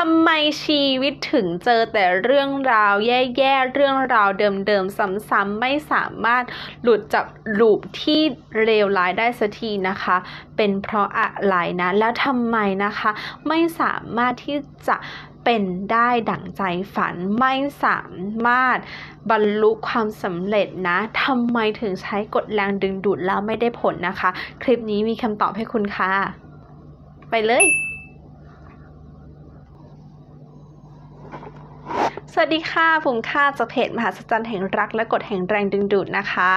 ทำไมชีวิตถึงเจอแต่เรื่องราวแย่ๆ เรื่องราวเดิมๆ ซ้ำๆ ไม่สามารถหลุดจากลูปที่เลวร้ายได้สักทีนะคะ เป็นเพราะอะไรนะ แล้วทำไมนะคะ ไม่สามารถที่จะเป็นได้ดั่งใจฝันไม่สามารถบรรลุความสำเร็จนะทำไมถึงใช้กฎแรงดึงดูดแล้วไม่ได้ผลนะคะ คลิปนี้มีคำตอบให้คุณค่ะ ไปเลย สวัสดีค่ะผมค่าจากเพจมหาสจรรย์แห่งรักและกฎแห่งแรงดึงดูดนะคะ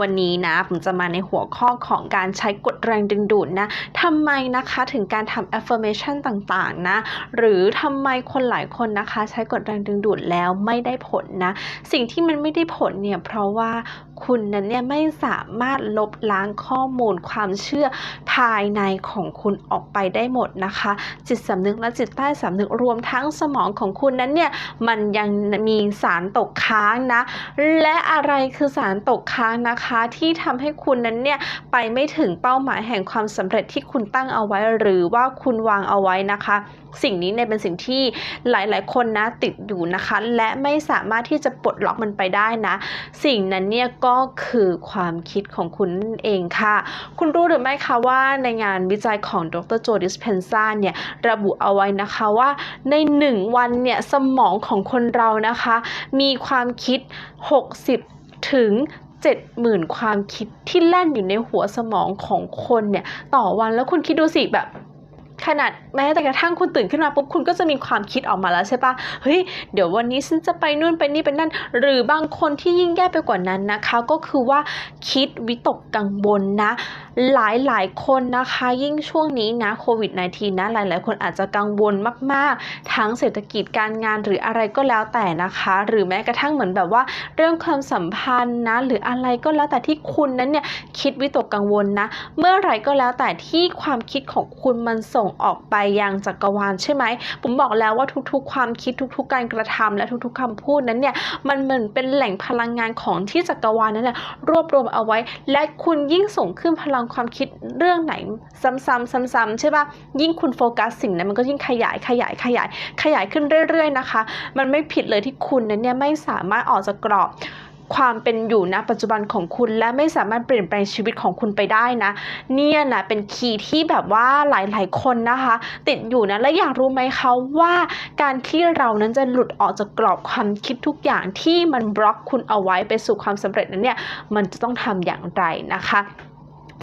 วันนี้นะผมจะมาในหัวข้อของการใช้กฎแรงดึงดูดนะทำไมนะคะถึงการทำ affirmation ต่างๆนะหรือทำไมคนหลายคนนะคะ ใช้กฎแรงดึงดูดแล้วไม่ได้ผลนะสิ่งที่มันไม่ได้ผลเนี่ยเพราะว่า คุณนั้นเนี่ยไม่สามารถลบล้างข้อมูลความเชื่อภายในของคุณออกไปได้หมดนะคะ จิตสำนึกและจิตใต้สำนึกรวมทั้งสมองของคุณนั้นเนี่ยมันยังมีสารตกค้างนะ และอะไรคือสารตกค้างนะคะ ที่ทำให้คุณนั้นเนี่ยไปไม่ถึงเป้าหมายแห่งความสำเร็จที่คุณตั้งเอาไว้หรือว่าคุณวางเอาไว้นะคะ สิ่งนี้เนี่ยเป็นสิ่งที่หลายๆ คนนะติดอยู่นะคะ และไม่สามารถที่จะปลดล็อกมันไปได้นะ สิ่งนั้นเนี่ยก็็คือความคิดของคุณนั่นเองค่ะ คุณรู้หรือไม่คะว่าในงานวิจัยของดรโจดิสเพนซาเนี่ยระบุเอาไว้นะคะว่าใน 1 วันเนี่ยสมองของคนเรานะคะ มีความคิด 60 ถึง70,000 ความคิดที่แล่นอยู่ในหัวสมองของคนเนี่ยต่อวันแล้วคุณคิดดูสิแบบ ขนาดแม้แต่กระทั่งคุณตื่นขึ้นมาปุ๊บคุณก็จะมีความคิดออกมาแล้วใช่ปะเฮ้ยเดี๋ยววันนี้ฉันจะไปนู่นไปนี่ไปนั่น หรือบางคนที่ยิ่งแย่ไปกว่านั้นนะคะ ก็คือว่าคิดวิตกกังวลนะ หลายหลายคนนะคะ ยิ่งช่วงนี้นะโควิด -19 นะหลายๆคนอาจจะกังวลมาก ๆ ทั้งเศรษฐกิจการงานหรืออะไรก็แล้วแต่นะคะ หรือแม้กระทั่งเหมือนแบบว่าเรื่องความสัมพันธ์นะ หรืออะไรก็แล้วแต่ที่คุณนั้นเนี่ยคิดวิตกกังวลนะ เมื่อไหร่ก็แล้วแต่ที่ความคิดของคุณมันส่งออกไปยังจักรวาลใช่ไหมผมบอกแล้วว่าทุกๆ ความคิดทุกๆ การกระทำและทุกๆคำพูดนั้นเนี่ยมันเหมือนเป็นแหล่งพลังงานของที่จักรวาลนั้นน่ะรวบรวมเอาไว้ และคุณยิ่งส่งขึ้นพลังความคิดเรื่องไหนซ้ำๆซ้ำๆใช่ปะยิ่งคุณโฟกัสสิ่งนั้นมันก็ยิ่งขยายขยายขยายขยายขึ้นเรื่อย ๆ นะคะ มันไม่ผิดเลยที่คุณนั้นเนี่ยไม่สามารถออกจากกรอบ ความเป็นอยู่นะปัจจุบันของคุณและไม่สามารถเปลี่ยนแปลงชีวิตของคุณไปได้นะ เนี่ยนะเป็นคีย์ที่แบบว่าหลาย ๆ คนนะคะ ติดอยู่นะและอยากรู้ไหมคะว่าการที่เรานั้นจะหลุดออกจากกรอบความคิดทุกอย่างที่มันบล็อกคุณเอาไว้ไปสู่ความสำเร็จนั้นเนี่ยมันจะต้องทำอย่างไรนะคะ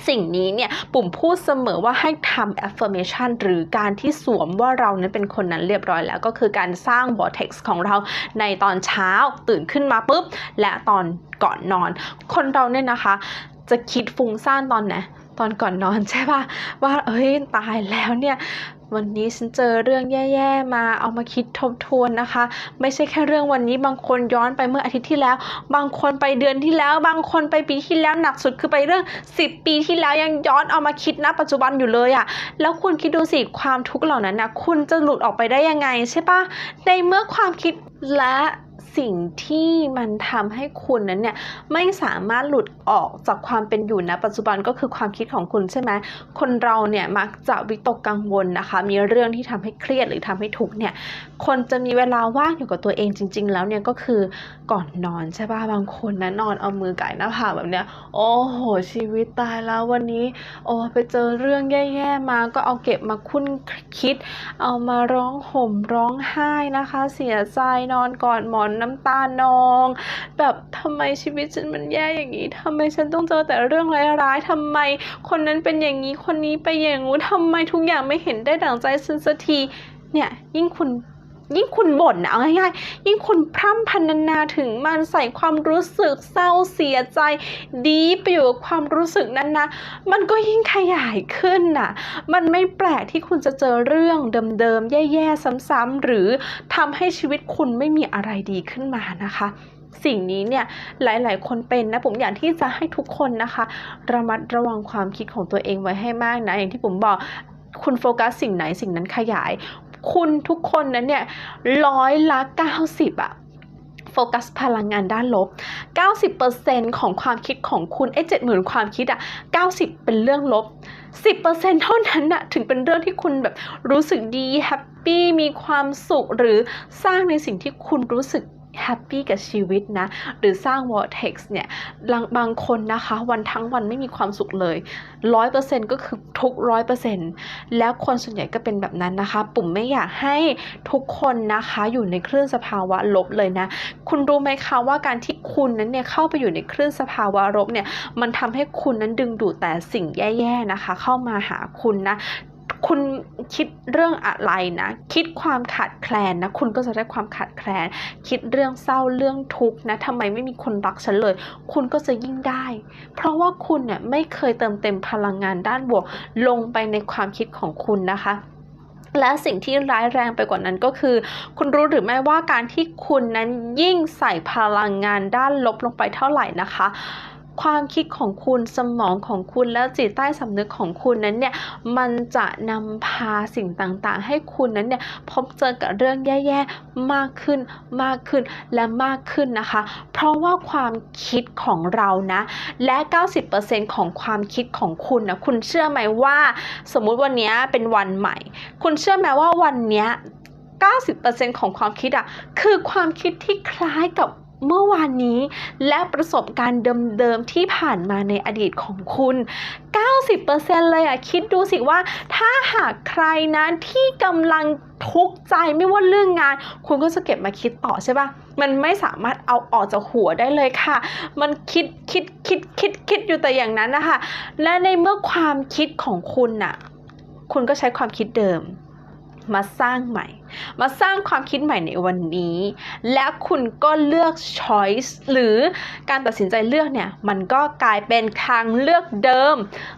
สิ่งนี้เนี่ยปุ่มพูดเสมอว่าให้ทำ affirmation หรือการที่สวมว่าเรานั้นเป็นคนนั้นเรียบร้อยแล้วก็คือการสร้าง vortex ของเราในตอนเช้าตื่นขึ้นมาปุ๊บ และตอนก่อนนอน คนเราเนี่ยนะคะ จะคิดฟุ้งซ่านตอนไหนตอนก่อนนอนใช่ปะว่าเอ้ยตายแล้วเนี่ย วันนี้ฉันเจอเรื่องแย่ๆมาเอามาคิดทบทวนนะคะ ไม่ใช่แค่เรื่องวันนี้บางคนย้อนไปเมื่ออาทิตย์ที่แล้ว บางคนไปเดือนที่แล้ว บางคนไปปีที่แล้วหนักสุดคือไปเรื่อง 10 ปีที่แล้วยังย้อนเอามาคิดนะปัจจุบันอยู่เลยอะ่ะแล้วคุณคิดดูสิความทุกข์เหล่านั้นนะคุณจะหลุดออกไปได้ยังไงใช่ปะในเมื่อความคิด และสิ่งที่มันทำให้คุณนั้นเนี่ยไม่สามารถหลุดออกจากความเป็นอยู่นะปัจจุบันก็คือความคิดของคุณใช่ไหมคนเราเนี่ยมักจะวิตกกังวลนะคะ มีเรื่องที่ทำให้เครียดหรือทำให้ทุกเนี่ยคนจะมีเวลาว่างอยู่กับตัวเองจริง ๆ แล้วเนี่ยก็คือก่อนนอนใช่ป่ะบางคนนะนอนเอามือไก่หน้าผากแบบเนี้ยโอ้โหชีวิตตายแล้ววันนี้ โอ้ไปเจอเรื่องแย่ๆมาก็เอาเก็บมาคุ้นคิด เอามาร้องห่มร้องไห้นะคะ เสียใจนอนกอดหมอนน้ำตานอง แบบทำไมชีวิตฉันมันแย่อย่างนี้ทำไมฉันต้องเจอแต่เรื่องร้ายๆทำไม คนนั้นเป็นอย่างนี้คนนี้ไปอย่างงู้นทำไมทุกอย่างไม่เห็นได้ดั่งใจฉันสักทีเนี่ยยิ่งคุณ ยิ่งคุณบ่นนะเอาง่ายๆยิ่งคุณพร่ำพรรณนาถึงมันใส่ความรู้สึกเศร้าเสียใจดีไปอยู่กับความรู้สึกนั้นนะมันก็ยิ่งขยายขึ้นน่ะ มันไม่แปลกที่คุณจะเจอเรื่องเดิมๆ แย่ๆ ซ้ำๆ หรือทำให้ชีวิตคุณไม่มีอะไรดีขึ้นมานะคะสิ่งนี้เนี่ยหลาย ๆ คนเป็นนะผมอยากที่จะให้ทุกคนนะคะ ระมัดระวังความคิดของตัวเองไว้ให้มากนะอย่างที่ผมบอก คุณโฟกัสสิ่งไหนสิ่งนั้นขยาย คุณทุกคนนั้นเนี่ยร้อยละ90อะโฟกัสพลังงานด้านลบ 90%ของความคิดของคุณไอ้70,000ความคิดอะ90 เป็นเรื่องลบ 10%เท่านั้นน่ะถึงเป็นเรื่องที่คุณแบบรู้สึกดีแฮปปี้มีความสุขหรือสร้างในสิ่งที่คุณรู้สึก แฮปปี้กับชีวิตนะ หรือสร้าง vortex เนี่ยบางคนนะคะวันทั้งวันไม่มีความสุขเลย100%ก็คือทุก100%แล้วคนส่วนใหญ่ก็เป็นแบบนั้นนะคะ ปุ่มไม่อยากให้ทุกคนนะคะอยู่ในคลื่นสภาวะลบเลยนะ คุณรู้ไหมคะว่าการที่คุณนั้นเนี่ยเข้าไปอยู่ในคลื่นสภาวะลบเนี่ยมันทำให้คุณนั้นดึงดูดแต่สิ่งแย่ๆนะคะ เข้ามาหาคุณนะ คุณคิดเรื่องอะไรนะ คิดความขาดแคลนนะ คุณก็จะได้ความขาดแคลน คิดเรื่องเศร้าเรื่องทุกข์นะทำไมไม่มีคนรักฉันเลย คุณก็จะยิ่งได้ เพราะว่าคุณเนี่ยไม่เคยเติมเต็มพลังงานด้านบวก ลงไปในความคิดของคุณนะคะและสิ่งที่ร้ายแรงไปกว่านั้นก็คือ คุณรู้หรือไม่ว่าการที่คุณนั้นยิ่งใส่พลังงานด้านลบลงไปเท่าไหร่นะคะ ความคิดของคุณสมองของคุณและจิตใต้สำนึกของคุณนั้นเนี่ยมันจะนำพาสิ่งต่างๆ ให้คุณนั้นเนี่ยพบเจอกับเรื่องแย่ๆมากขึ้นมากขึ้นและมากขึ้นนะคะ เพราะว่าความคิดของเรานะและ 90%ของความคิดของคุณนะคุณเชื่อไหมว่า สมมุติวันนี้เป็นวันใหม่ คุณเชื่อไหมว่าวันนี้90%ของความคิดอะคือความคิดที่คล้ายกับ เมื่อวานนี้และประสบการณ์เดิมๆที่ผ่านมาในอดีตของคุณ 90%เลยอะคิดดูสิว่า ถ้าหากใครนะที่กำลังทุกข์ใจไม่ว่าเรื่องงาน คุณก็จะเก็บมาคิดต่อใช่ปะมันไม่สามารถเอาออกจากหัวได้เลยค่ะ มันคิดคิดคิดคิดคิดอยู่แต่อย่างนั้นนะคะและในเมื่อความคิดของคุณน่ะ คุณก็ใช้ความคิดเดิม มาสร้างใหม่ มาสร้างความคิดใหม่ในวันนี้ และคุณก็เลือก choice หรือการตัดสินใจเลือกเนี่ยมันก็กลายเป็นทางเลือกเดิม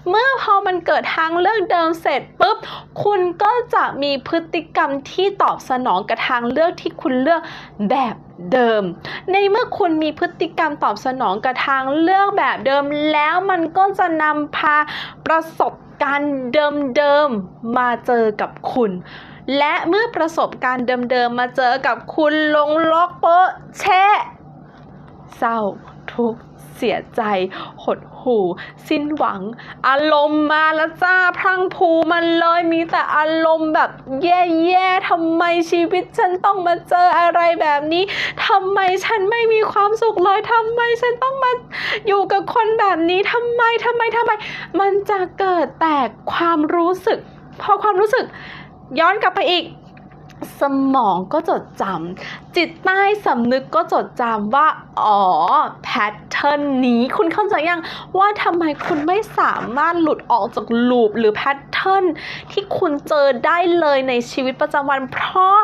เมื่อพอมันเกิดทางเลือกเดิมเสร็จปุ๊บคุณก็จะมีพฤติกรรมที่ตอบสนองกับทางเลือกที่คุณเลือกแบบเดิม ในเมื่อคุณมีพฤติกรรมตอบสนองกับทางเลือกแบบเดิม แล้วมันก็จะนำพาประสบการณ์เดิมๆมาเจอกับคุณ และเมื่อประสบการณ์เดิมๆมาเจอกับคุณลงล็อกโปะแชะเศร้าทุกเสียใจ หดหู่ สิ้นหวัง อารมณ์มาแล้วจ้าพรังพูมันเลยมีแต่อารมณ์แบบแย่ๆทำไมชีวิตฉันต้องมาเจออะไรแบบนี้ทำไมฉันไม่มีความสุขเลยทำไมฉันต้องมาอยู่กับคนแบบนี้ทำไมทำไมทำไม มันจะเกิดแต่ความรู้สึก พอความรู้สึก ย้อนกลับไปอีก สมองก็จดจำจิตใต้สำนึกก็จดจำว่า อ๋อ แพทเทิร์นนี้คุณเข้าใจยังว่าทำไมคุณไม่สามารถหลุดออกจากลูปหรือแพทเทิร์นที่คุณเจอได้เลยในชีวิตประจำวัน เพราะ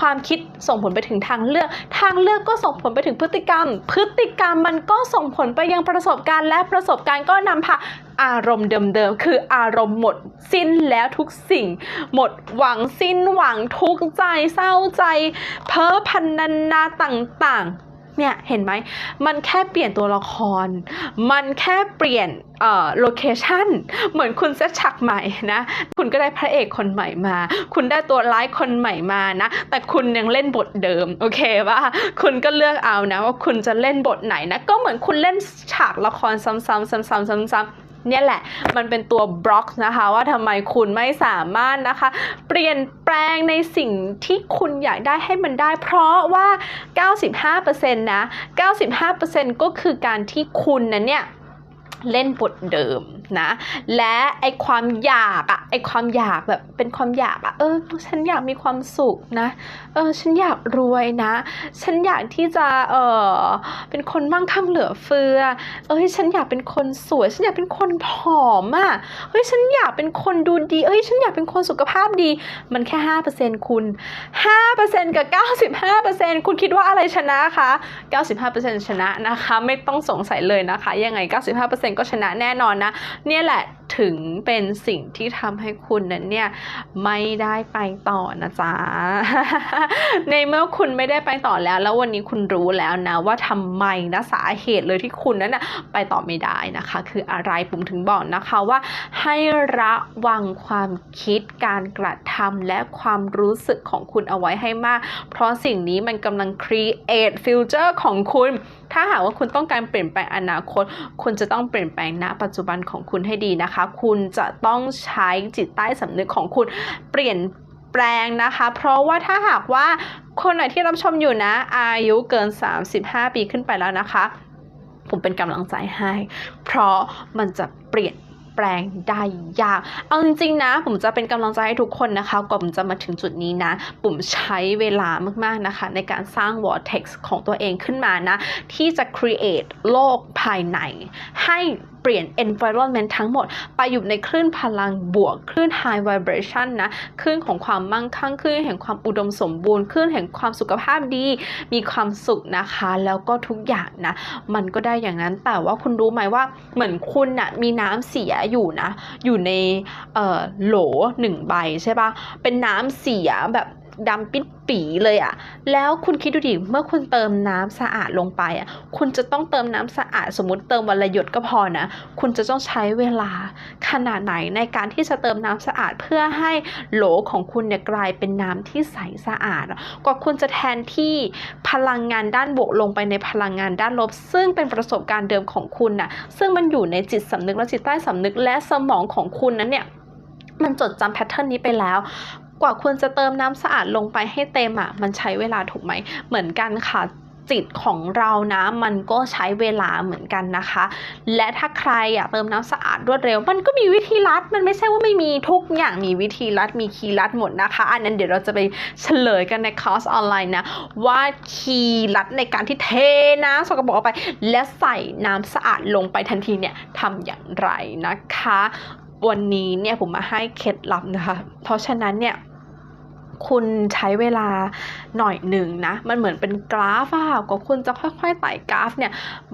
ความคิดส่งผลไปถึงทางเลือก ทางเลือกก็ส่งผลไปถึงพฤติกรรม พฤติกรรมมันก็ส่งผลไปยังประสบการณ์ และประสบการณ์ก็นำพาอารมณ์เดิมๆ คืออารมณ์หมดสิ้นแล้วทุกสิ่ง หมดหวังสิ้นหวังทุกใจเศร้าใจ เพ้อพันนันนาต่างๆ เนี่ยเห็นไหม มันแค่เปลี่ยนตัวละคร มันแค่เปลี่ยนเอ่อโลเคชันเหมือนคุณเซตฉากใหม่นะ คุณก็ได้พระเอกคนใหม่มา คุณได้ตัวร้ายคนใหม่มานะ แต่คุณยังเล่นบทเดิม โอเคป่ะคุณก็เลือกเอานะว่าคุณจะเล่นบทไหนนะ ก็เหมือนคุณเล่นฉากละครซ้ำๆซ้ำๆซ้ำๆ เนี่ยแหละมันเป็นตัวบล็อกนะคะว่าทำไมคุณไม่สามารถนะคะ เปลี่ยนแปลงในสิ่งที่คุณอยากได้ให้มันได้ เพราะว่า 95%นะ 95%ก็คือการที่คุณนั้นเนี่ย เล่นบทเดิมนะ และไอความอยากอะไอความอยากแบบเป็นความอยากอะเออ ฉันอยากมีความสุขนะ เออ ฉันอยากรวยนะ ฉันอยากที่จะเออเป็นคนมั่งคั่งเหลือเฟือ เอ้ยฉันอยากเป็นคนสวย ฉันอยากเป็นคนผอมอะ่ะเฮ้ยฉันอยากเป็นคนดูดี เอ้ยฉันอยากเป็นคนสุขภาพดี มันแค่ห้าเปอร์เซ็นคุณห้าเปอร์เซ็นกับเก้าสิบห้าเปอร์เซ็นคุณคิดว่าอะไรชนะคะเก้าสิบห้าเปอร์เซ็นชนะนะคะ ไม่ต้องสงสัยเลยนะคะ ยังไงเก้าสิบห้าเปอร์เซ็นก็ชนะแน่นอนนะ เนี่ยแหละ ถึงเป็นสิ่งที่ทำให้คุณนั้นเนี่ยไม่ได้ไปต่อนะจ๊ะ ในเมื่อคุณไม่ได้ไปต่อแล้ว แล้ววันนี้คุณรู้แล้วนะว่าทำไมนะสาเหตุเลยที่คุณนั้นนะไปต่อไม่ได้นะคะ คืออะไรผมถึงบอกนะคะว่า ให้ระวังความคิดการกระทำและความรู้สึกของคุณเอาไว้ให้มาก เพราะสิ่งนี้มันกำลัง create future ของคุณ ถ้าหากว่าคุณต้องการเปลี่ยนแปลงอนาคต คุณจะต้องเปลี่ยนแปลงณปัจจุบันของคุณให้ดีนะคะคุณจะต้องใช้จิตใต้สำนึกของคุณเปลี่ยนแปลงนะคะ เพราะว่าถ้าหากว่าคนไหนที่รับชมอยู่นะ อายุเกิน 35 ปีขึ้นไปแล้วนะคะ ผมเป็นกำลังใจให้ เพราะมันจะเปลี่ยนแปลงได้ยาก เอาจริงๆนะ ผมจะเป็นกำลังใจให้ทุกคนนะคะกว่าผมจะมาถึงจุดนี้นะ ผมใช้เวลามากๆนะคะ ในการสร้าง vortex ของตัวเองขึ้นมานะ ที่จะ create โลกภายใน ให้ เปลี่ยน environment ทั้งหมด ไปอยู่ในคลื่นพลังบวก คลื่น high vibration นะ คลื่นของความมั่งคั่ง คลื่นแห่งความอุดมสมบูรณ์ คลื่นแห่งความสุขภาพดี มีความสุขนะคะ แล้วก็ทุกอย่างนะ มันก็ได้อย่างนั้น แต่ว่าคุณรู้ไหมว่า เหมือนคุณน่ะมีน้ำเสียอยู่นะ อยู่ในโหลหนึ่งใบใช่ปะเป็นน้ำเสียแบบ ดำปิดปีเลยอะแล้วคุณคิดดูดิ เมื่อคุณเติมน้ำสะอาดลงไปอะคุณจะต้องเติมน้ำสะอาดสมมติเติมวันละหยดก็พอนะ คุณจะต้องใช้เวลาขนาดไหนในการที่จะเติมน้ำสะอาดเพื่อให้โหลของคุณเนี่ยกลายเป็นน้ำที่ใสสะอาด กว่าคุณจะแทนที่พลังงานด้านบวกลงไปในพลังงานด้านลบ ซึ่งเป็นประสบการณ์เดิมของคุณน่ะ ซึ่งมันอยู่ในจิตสำนึกและจิตใต้สำนึกและสมองของคุณนั้นเนี่ยมันจดจำแพทเทิร์นนี้ไปแล้ว กว่าคุณจะเติมน้ำสะอาดลงไปให้เต็มอะ มันใช้เวลาถูกไหม เหมือนกันค่ะจิตของเรานะมันก็ใช้เวลาเหมือนกันนะคะ และถ้าใครอยากเติมน้ำสะอาดรวดเร็ว มันก็มีวิธีลัด มันไม่ใช่ว่าไม่มีทุกอย่างมีวิธีลัดมีคีย์ลัดหมดนะคะ อันนั้นเดี๋ยวเราจะไปเฉลยกันในคอร์สออนไลน์นะ ว่าคีย์ลัดในการที่เทน้ำสกปรกออกไป และใส่น้ำสะอาดลงไปทันทีเนี่ยทำอย่างไรนะคะ วันนี้เนี่ยผมมาให้เคล็ดลับนะคะ เพราะฉะนั้นเนี่ย คุณใช้เวลาหน่อยหนึ่งนะมันเหมือนเป็นกราฟอะกว่าคุณจะค่อยๆไต่กราฟเนี่ย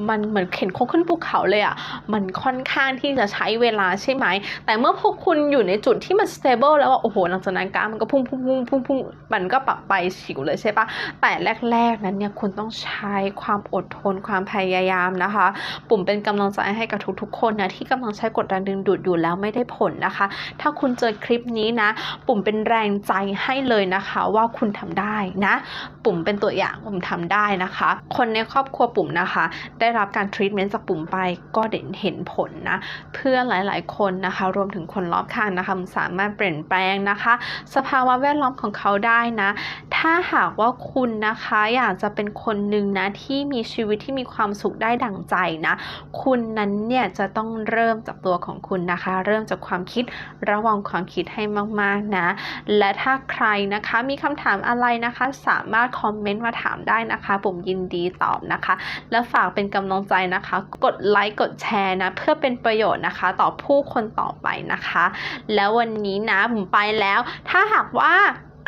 มันเหมือนเข็นโค้งขึ้นภูเขาเลยอะมันค่อนข้างที่จะใช้เวลาใช่ไหม แต่เมื่อพวกคุณอยู่ในจุดที่มัน stable แล้วโอ้โหหลังจากนั้นกราฟมันก็พุ่งพุ่งพุ่งพุ่งพุ่งมันก็ปรับไปฉิวเลยใช่ปะแต่แรก ๆ นั้นเนี่ยคุณต้องใช้ความอดทนความพยายามนะคะ ปุ่มเป็นกำลังใจให้กับทุกๆคนนะที่กำลังใช้กดแรงดึงดูดอยู่แล้วไม่ได้ผลนะคะ ถ้าคุณเจอคลิปนี้นะ ปุ่มเป็นแรงใจให้เลยเลยนะคะว่าคุณทำได้นะ ปุ่มเป็นตัวอย่างปุ่มทำได้นะคะ คนในครอบครัวปุ่มนะคะ ได้รับการทรีทเมนต์จากปุ่มไปก็เด่นเห็นผลนะ เพื่อนหลาย ๆ คนนะคะ รวมถึงคนรอบข้างนะคะสามารถเปลี่ยนแปลงนะคะ สภาวะแวดล้อมของเขาได้นะ ถ้าหากว่าคุณนะคะอยากจะเป็นคนหนึ่งนะที่มีชีวิตที่มีความสุขได้ดั่งใจนะ คุณนั้นเนี่ยจะต้องเริ่มจากตัวของคุณนะคะ เริ่มจากความคิดระวังความคิดให้มาก ๆ นะ และถ้าใครนะคะ มีคำถามอะไรนะคะ สามารถคอมเมนต์มาถามได้นะคะผมยินดีตอบนะคะ และฝากเป็นกำลังใจนะคะ กดไลค์กดแชร์นะเพื่อเป็นประโยชน์นะคะ ต่อผู้คนต่อไปนะคะ แล้ววันนี้นะผมไปแล้ว ถ้าหากว่า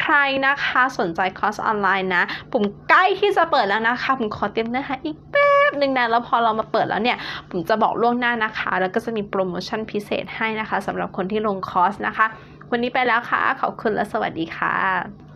ใครนะคะสนใจคอร์สออนไลน์นะ ผมใกล้ที่จะเปิดแล้วนะคะ ผมขอเตรียมนื้อหาอีกแป๊บหนึ่งนะ แล้วพอเรามาเปิดแล้วเนี่ย ผมจะบอกล่วงหน้านะคะ แล้วก็จะมีโปรโมชั่นพิเศษให้นะคะสำหรับคนที่ลงคอร์สนะคะ วันนี้ไปแล้วค่ะ ขอบคุณและสวัสดีค่ะ